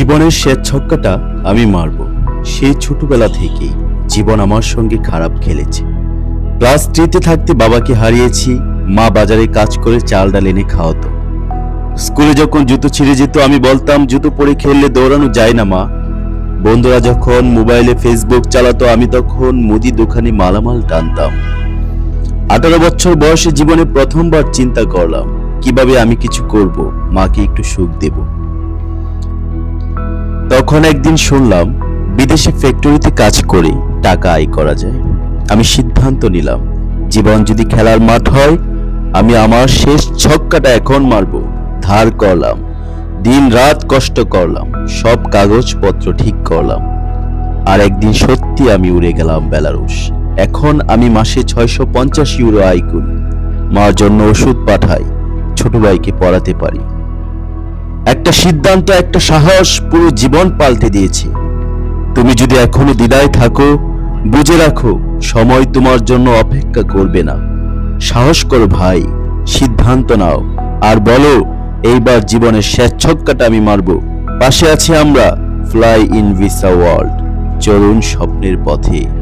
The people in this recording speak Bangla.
জীবনের শেষ ছক্কাটা আমি মারব। সেই ছোটবেলা থেকেই জীবন আমার সঙ্গে খারাপ খেলেছে। ক্লাস থ্রিতে থাকতে বাবাকে হারিয়েছি, মা বাজারে কাজ করে চাল ডাল এনে খাওয়াতো। স্কুলে যখন জুতো ছিঁড়ে যেত, আমি বলতাম, জুতো পরে খেললে দৌড়ানো যায় না, মা। বন্ধুরা যখন মোবাইলে ফেসবুক চালাতো, আমি তখন মুদি দোকানে মালামাল টানতাম। আঠারো বছর বয়সে জীবনে প্রথমবার চিন্তা করলাম, কীভাবে আমি কিছু করব, মাকে একটু সুখ দেব। তখন একদিন শুনলাম, বিদেশে ফ্যাক্টরিতে কাজ করে টাকা আয় করা যায়। আমি সিদ্ধান্ত নিলাম, জীবন যদি খেলার মাঠ হয়, আমি আমার শেষ ছক্কাটা এখন মারব। ধার করলাম, দিন রাত কষ্ট করলাম, সব কাগজপত্র ঠিক করলাম। আর একদিন সত্যি আমি উড়ে গেলাম বেলারুশ। এখন আমি মাসে ছয়শো পঞ্চাশ ইউরো আয় করি। মার জন্য ওষুধ পাঠাই, ছোট ভাইকে পড়াতে পারি। একটা সিদ্ধান্ত, একটা সাহস পুরো জীবন পাল্টে দিয়েছে। তুমি যদি এখনও দ্বিধায় থাকো, বুঝে রাখো, সময় তোমার জন্য অপেক্ষা করবে না। সাহস করো ভাই, সিদ্ধান্ত নাও। আর বলো, এইবার জীবনের ছক্কাটা আমি মারবো। পাশে আছি আমরা ফ্লাই ইন ভিসা ওয়ার্ল্ড চরুণ স্বপ্নের পথে।